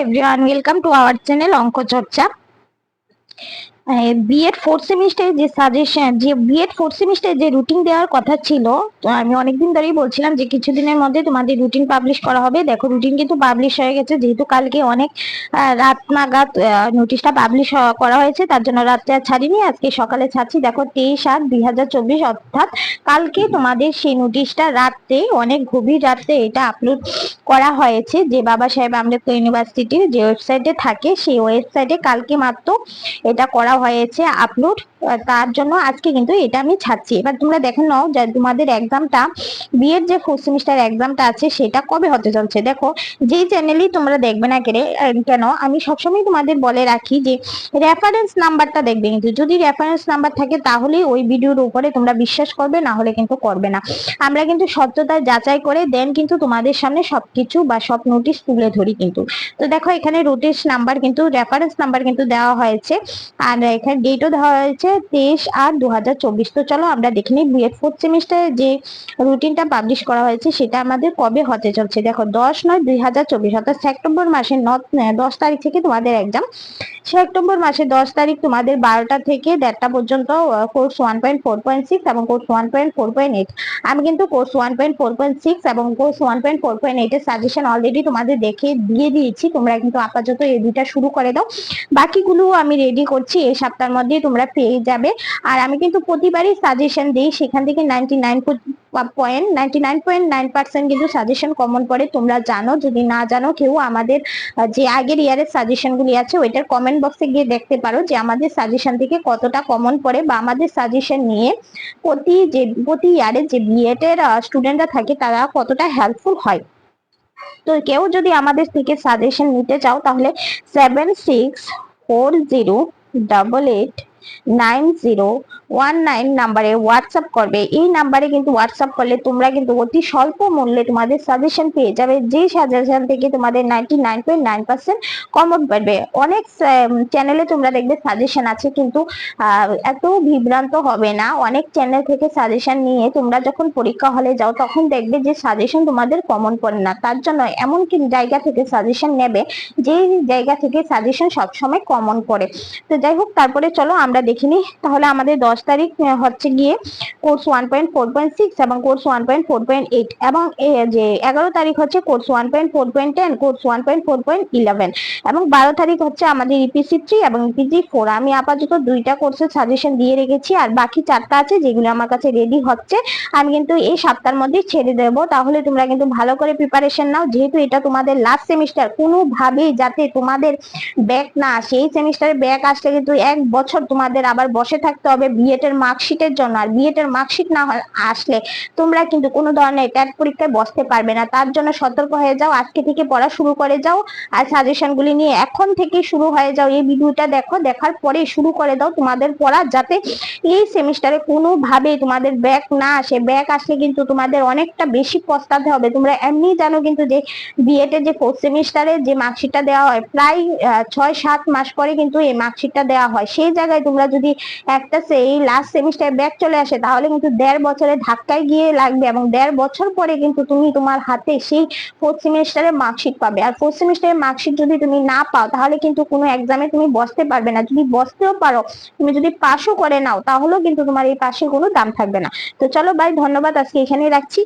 Everyone welcome to our channel অঙ্ক চর্চা B Ed fourth সেমিস্টারে যে সাজেশন যে বিএড ফোর্থ সেমিস্টারে যে রুটিন দেওয়ার কথা ছিল, তো আমি অনেকদিন ধরেই বলছিলাম যে কিছুদিনের মধ্যে তোমাদের রুটিন পাবলিশ করা হবে। দেখো রুটিন কিন্তু পাবলিশ হয়ে গেছে, যেহেতু কালকে অনেক রাত নাগাদ নোটিশটা পাবলিশ করা হয়েছে, তার জন্য রাত্রে আর ছাড়িনি, আজকে সকালে ছাড়ছি। দেখো, তেইশ আট দুই হাজার চব্বিশ, অর্থাৎ কালকে তোমাদের সেই নোটিশটা রাত্রে, অনেক গভীর রাত্রে এটা আপলোড করা হয়েছে। যে বাবা সাহেব আম্বেদকর ইউনিভার্সিটির যে ওয়েবসাইটে থাকে, সেই ওয়েবসাইটে কালকে মাত্র এটা করা হয়েছে আপলোড তার জন্য আজকে কিন্তু এটা আমি ছাড়ছি। এবার তোমরা দেখে নাও যে তোমাদের এক্সামটা বিএড যে ফোর্থ সেমিস্টার এক্সামটা আছে, সেটা কবে হতে চলছে? দেখো, যেই চ্যানেলই তোমরা দেখবে না কেড়ে কেন, আমি সবসময় তোমাদের বলে রাখি যে রেফারেন্স নাম্বারটা দেখবে কিন্তু। যদি রেফারেন্স নাম্বার থাকে, তাহলেই ওই ভিডিওর উপরে তোমরা বিশ্বাস করবে, না হলে কিন্তু করবে না। আমরা কিন্তু সত্যতা যাচাই করে দেন কিন্তু তোমাদের সামনে সবকিছু বা সব নোটিশ তুলে ধরি কিন্তু। তো দেখো, এখানে নোটিশ নাম্বার কিন্তু রেফারেন্স নাম্বার কিন্তু দেওয়া হয়েছে। আর এখানে ডেটও দেওয়া হয়েছে। তেইশ আর দু তো চলো আমরা দেখে নিই বিএড ফোর্থ সেমিস্টারে যে রুটিনটা পাবলিশ করা হয়েছে, সেটা আমাদের কবে হতে চলছে? দেখো, দশ নয় দুই হাজার চব্বিশ, অর্থাৎ সেপ্টেম্বর মাসের দশ তারিখ থেকে তোমাদের এক্সাম সেপ্টেম্বর মাসের দশ তারিখ তোমাদের বারোটা থেকে দেড়টা পর্যন্ত course one point four point six এবং course one point four point eight আমি কিন্তু course one point four point six এবং course one point four point এইটের সাজেশন অলরেডি তোমাদের দেখে দিয়ে দিয়েছি। তোমরা কিন্তু আপাতত এই দুইটা শুরু করে দাও। বাকিগুলো আমি রেডি করছি, এই সপ্তাহের মধ্যে তোমরা পেয়ে যাবে। আর আমি কিন্তু প্রতিবারই সাজেশন দিই, সেখান থেকে ninety nine point ninety nine point nine percent কিন্তু সাজেশন কমন পড়ে। তোমরা জানো, যদি না জানো, কেউ আমাদের যে আগের ইয়ারের সাজেশন গুলি আছে, ওইটার কমেন্ট বক্সে গিয়ে দেখতে পারো যে আমাদের সাজেশন থেকে কতটা কমন পড়ে বা আমাদের সাজেশন নিয়ে প্রতি যে, প্রতি ইয়ারে যে বিএড স্টুডেন্টরা থাকে, তারা কতটা হেল্পফুল হয়। তো কেউ যদি আমাদের থেকে সাজেশন নিতে চাও, তাহলে seven six four zero double eight nine নাম্বারে হোয়াটসঅ্যাপ করবে। এই নাম্বারে কিন্তু হোয়াটসঅ্যাপ করলে তোমরা কিন্তু অতি স্বল্প মূল্যে তোমাদের সাজেশন পেয়ে যাবে যে সাজেশন থেকে তোমাদের নাইনটি নাইন পয়েন্ট অনেক চ্যানেলে তোমরা দেখবে সাজেশন আছে কিন্তু এত বিভ্রান্ত হবে না। অনেক চ্যানেল থেকে সাজেশন নিয়ে তোমরা যখন পরীক্ষা হলে যাও, তখন দেখবে যে সাজেশন তোমাদের কমন পড়ে না। তার জন্য এমন কি জায়গা থেকে সাজেশন নেবে যে জায়গা থেকে সাজেশন সবসময় কমন পড়ে। তো যাই হোক, তারপরে চলো আমরা দেখিনি। তাহলে আমাদের দশ তারিখ হচ্ছে গিয়ে course one point four point six এবং course one point four point eight এবং যে এগারো তারিখ হচ্ছে course one point four point ten course one point four point eleven এবং বারো তারিখ হচ্ছে আমাদের ইপিসি থ্রি এবং ইপিজি ফোর আমি আপাতত দুইটা কোর্সের সাজেশন দিয়ে রেখেছি আর বাকি চারটা আছে যেগুলো আমার কাছে রেডি হচ্ছে। আমি কিন্তু এই সপ্তাহের মধ্যে ছেড়ে দেব। তাহলে তোমরা কিন্তু ভালো করে প্রিপারেশন নাও। যেহেতু এটা তোমাদের লাস্ট সেমিস্টার কোনোভাবেই যাতে তোমাদের ব্যাক না আসে। এই সেমিস্টারে ব্যাক আসলে কিন্তু এক বছর তোমাদের আবার বসে থাকতে হবে বিএড এর মার্কশিটের জন্য। আর বিএড এর মার্কশিট না আসলে তোমরা কিন্তু কোনো ধরনের ট্যাট পরীক্ষায় বসতে পারবে না। তার জন্য সতর্ক হয়ে যাও, আজকে থেকে পড়া শুরু করে যাও আর সাজেশন গুলি নিয়ে এখন থেকে শুরু হয়ে যাও। এই ভিডিওটা দেখো, দেখার পরে শুরু করে দাও তোমাদের পড়া যাতে এই সেমিস্টারে কোনোভাবে তোমাদের ব্যাক না আসে। ব্যাক আসলে কিন্তু তোমাদের অনেকটা বেশি পস্তাতে হবে। তোমরা এমনি জানো কিন্তু যে বিএড এর যে ফোর্থ সেমিস্টারে যে মার্কশিটটা দেওয়া হয়, প্রায় ছয় সাত মাস পরে কিন্তু এই মার্কশিটটা দেওয়া হয়। সেই জায়গায় তোমরা যদি একটা সেই লাস্ট সেমিস্টারে ব্যাক চলে আসে, তাহলে কিন্তু দেড় বছরে ধাক্কায় গিয়ে লাগবে এবং দেড় বছর পরে কিন্তু তুমি তোমার হাতে সেই ফোর্থ সেমিস্টারে মার্কশিট পাবে। আর ফোর্থ সেমিস্টারের মার্কশিট যদি তুমি না পাও, তাহলে কিন্তু কোনো এক্সামে তুমি বসতে পারবে না। যদি বসতেও পারো, তুমি যদি পাশও করে নাও, তাহলেও কিন্তু তোমার এই পাশে কোনো দাম থাকবে না। তো চলো ভাই ধন্যবাদ। আজকে এখানেই রাখছি।